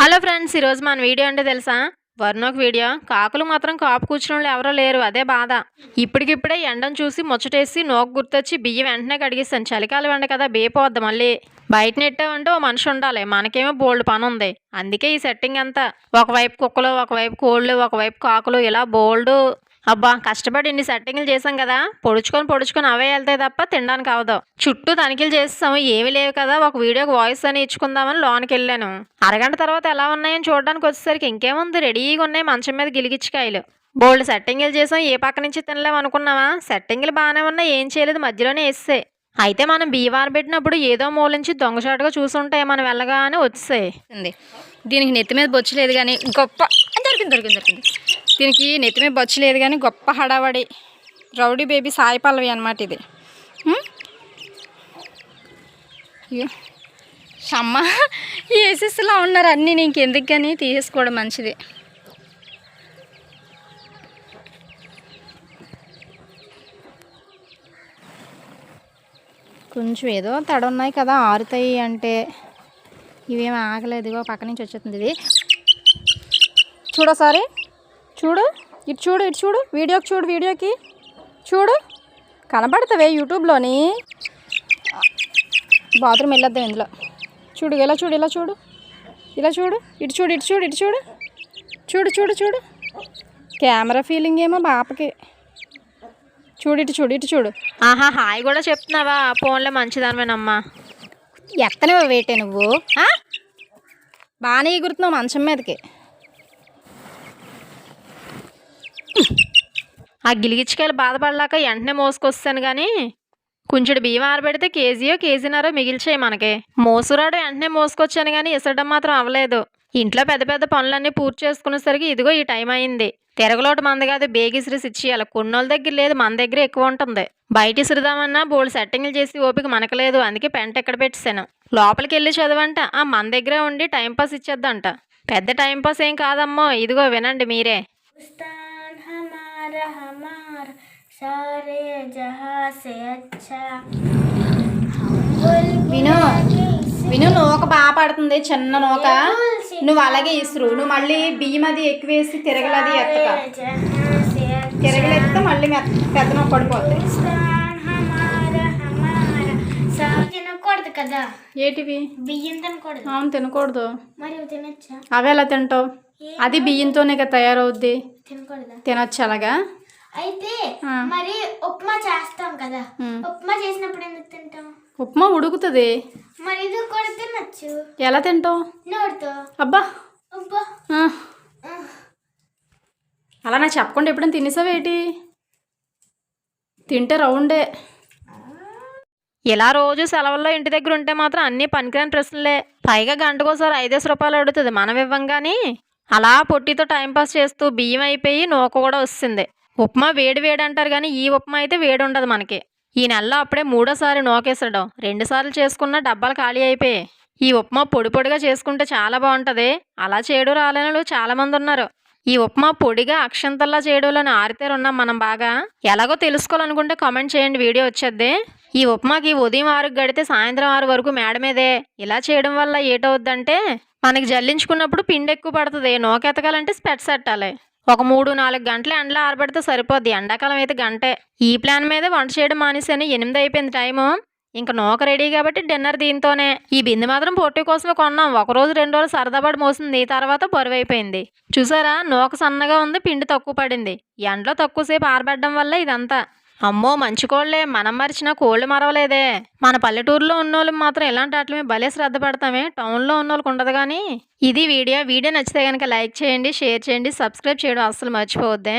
Hello friends ఈరోజు మన video అంటే తెలుసా? వర్ణోక్ వీడియో. కాకులు మాత్రం కాపు కూర్చున్న వాళ్ళు ఎవరో లేరు అదే బాధ. ఇప్పటికిప్పుడే ఎండను చూసి ముచ్చటేసి నోకు గుర్తొచ్చి బియ్యం వెంటనే కడిగిస్తాను చలికాలం ఎండ కదా బేపోద్ది మళ్ళీ. బయట నెట్టామంటే ఓ మనిషి ఉండాలి మనకేమో బోల్డ్ పని ఉంది. అందుకే ఈ సెట్టింగ్ అంతా. ఒకవైపు కుక్కలు ఒకవైపు కోళ్ళు ఒకవైపు కాకులు ఇలా బోల్డ్ అబ్బా కష్టపడి ఇన్ని సెట్టింగ్లు చేసాం కదా. పొడుచుకొని పొడుచుకొని అవే వెళ్తాయి తప్ప తినడానికి అవదు. చుట్టూ తనిఖీలు చేస్తాం. ఏమీ లేవు కదా. ఒక వీడియోకి వాయిస్ అని ఇచ్చుకుందామని లోనికి వెళ్ళాను. అరగంట తర్వాత ఎలా ఉన్నాయని చూడడానికి వచ్చేసరికి ఇంకేముంది? రెడీగా ఉన్నాయి మంచం మీద గిలిగిచ్చికాయలు. బోల్డ్ సెట్టింగ్లు చేసాం ఏ పక్క నుంచి తినలేము అనుకున్నావా? సెట్టింగ్లు బాగానే ఉన్నా ఏం చేయలేదు. మధ్యలోనే వేస్తే. అయితే మనం బీవార్ పెట్టినప్పుడు ఏదో మూలించి దొంగచాటుగా చూసుంటాయి మనం వెళ్ళగానే వచ్చేసాయి. దీనికి నెత్తి మీద బొచ్చు లేదు కానీ గొప్ప. దొరికింది దొరికింది దొరికింది. దీనికి నెత్తిమే బొచ్చు లేదు కానీ గొప్ప హడావడి. రౌడీ బేబీ సాయి పల్లవి అనమాట ఇది. ఉం? అయ్యో. అమ్మ ఏసెస్లో ఉన్నారు అన్నీ నీకు ఎందుకు కానీ తీసేసుకోవడం మంచిది. కొంచెం ఏదో తడ ఉన్నాయి కదా ఆరుతాయి అంటే. ఇవేం ఆగలేదు ఇగో పక్క నుంచి వచ్చేస్తుంది ఇది. చూడసారి చూడు ఇటు చూడు ఇటు చూడు వీడియోకి చూడు వీడియోకి. చూడు కనబడతావే యూట్యూబ్లోని. బాత్రూమ్ వెళ్ళొద్దాం ఇందులో. చూడు ఇలా చూడు ఇలా చూడు. ఇలా చూడు ఇటు చూడు ఇటు చూడు ఇటు చూడు. చూడు చూడు చూడు. కెమెరా ఫీలింగ్ ఏమో బాపకి. చూడు ఇటు చూడు ఇటు చూడు. ఆహా హాయ్ కూడా చెప్తున్నావా? ఫోన్లో మంచిదనమేనమ్మా ఎత్తనే వేటే నువ్వు? బాగానే ఎగురుతున్నావు మంచం మీదకి. ఆ గిలిగిచ్చికాయలు బాధపడలేక వెంటనే మోసుకొస్తాను కానీ కొంచెం బియ్యం ఆరబెడితే కేజీయో కేజీనారో మిగిల్చాయి మనకి. మోసురాడు వెంటనే మోసుకొచ్చాను కానీ ఇసడం మాత్రం అవ్వలేదు. ఇంట్లో పెద్ద పెద్ద పనులన్నీ పూర్తి చేసుకునేసరికి ఇదిగో ఈ టైం అయింది. తిరగలోటు మంది కాదు బేగిసిరిసి ఇచ్చేయాలి కొన్నోళ్ళ దగ్గర లేదు మన దగ్గర ఎక్కువ ఉంటుంది. బయట ఇసురుదామన్నా బోల్డ్ సెట్టింగ్లు చేసి ఓపిక మనకు లేదు అందుకే పెంట ఎక్కడ పెట్టేశాను. లోపలికి వెళ్ళి చదవంట ఆ మన దగ్గరే ఉండి టైంపాస్ ఇచ్చేద్దంట. పెద్ద టైంపాస్ ఏం కాదమ్మో ఇదిగో వినండి మీరే. हिंदुस्तान हमारा हमारा सारे जहां से अच्छा విను విను నూక బాగా పడుతుంది చిన్న నూక నువ్వు అలాగే ఇసురు నువ్వు మళ్ళీ బియ్యం అది ఎక్కువ వేసి తిరగలది ఎత్తక जहां से अच्छा తిరగలెత్తే మళ్ళీ మెత్త పెద్ద నూక పడిపోద్ది हिंदुस्तान हमारा हमारा సాగు తినకూడదు కదా ఏటివి బియ్యం తినకూడదు అవును తినకూడదు మరి ఇవి తినచ్చా అవి ఎలా తింటావు అది బియ్యంతోనే కదా తయారవుద్ది. తినొచ్చు అలాగా అయితే. మరి ఉప్మా చేస్తాం కదా. ఉప్మా చేసినప్పుడు ఎందుకు తింటాం? ఉప్మా ఉడుకుతుంది. మరి ఇది కూడా తినచ్చు. ఎలా తింటావు నోటితో అబ్బా! అబ్బా. అలా నాకు చెప్పకుండా ఎప్పుడైనా తినేసావేటి తింటే రౌండే. ఇలా రోజు సెలవుల్లో ఇంటి దగ్గర ఉంటే మాత్రం అన్నీ పనికిరాని ప్రశ్నలే పైగా గంటకోసారి ఐదేసి రూపాయలు అడుగుతుంది. మనం ఇవ్వంగాని అలా పొట్టితో టైంపాస్ చేస్తూ బియ్యం అయిపోయి నూక కూడా వస్తుంది. ఉప్మా వేడి వేడి అంటారు కానీ ఈ ఉప్మా అయితే వేడి ఉండదు మనకి. ఈ నెలలో అప్పుడే మూడోసారి నోకేసడం రెండుసార్లు చేసుకున్న డబ్బాలు ఖాళీ అయిపోయాయి. ఈ ఉప్మా పొడి పొడిగా చేసుకుంటే చాలా బాగుంటుంది. అలా చేయడం రాలేనలు వాళ్ళు ఉన్నారు. ఈ ఉప్మా పొడిగా అక్షంతల్లా చేయడంలోని ఆరితేరు ఉన్నాం మనం బాగా. ఎలాగో తెలుసుకోవాలనుకుంటే కామెంట్ చేయండి వీడియో వచ్చేద్ది. ఈ ఉప్మాకి ఉదయం ఆరుకు గడితే సాయంత్రం ఆరు వరకు మేడ మీదే. ఇలా చేయడం వల్ల ఏటవుద్దంటే మనకి జల్లించుకున్నప్పుడు పిండి ఎక్కువ పడుతుంది. నోకెతకాలంటే స్పెట్స్ పెట్టాలి ఒక మూడు నాలుగు గంటలు ఎండలో ఆరబెడితే సరిపోద్ది. ఎండాకాలం అయితే గంటే. ఈ ప్లాన్ మీద వంట చేయడం మానేసాను ఎనిమిది అయిపోయింది టైము. ఇంకా నూక రెడీ కాబట్టి డిన్నర్ దీంతోనే. ఈ బిందె మాత్రం పొట్టి కోసమే కొన్నాం. ఒక రోజు రెండు రోజులు సరదాపడి మోసింది. తర్వాత బరువు అయిపోయింది. చూసారా? నూక సన్నగా ఉంది పిండి తక్కువ పడింది. ఎండలో తక్కువసేపు ఆరబెట్టడం వల్ల ఇదంతా. అమ్మో మంచి కోళ్ళే. మనం మరిచిన కోళ్ళు మరవలేదే. మన పల్లెటూరులో ఉన్నోళ్ళు మాత్రం ఇలాంటి వాటి మీద భలే శ్రద్ధ పెడతామే. టౌన్లో ఉన్నోళ్ళకి ఉండదు కానీ ఇది వీడియో. వీడియో నచ్చితే కనుక లైక్ చేయండి షేర్ చేయండి సబ్స్క్రైబ్ చేయడం అస్సలు మర్చిపోవద్దే.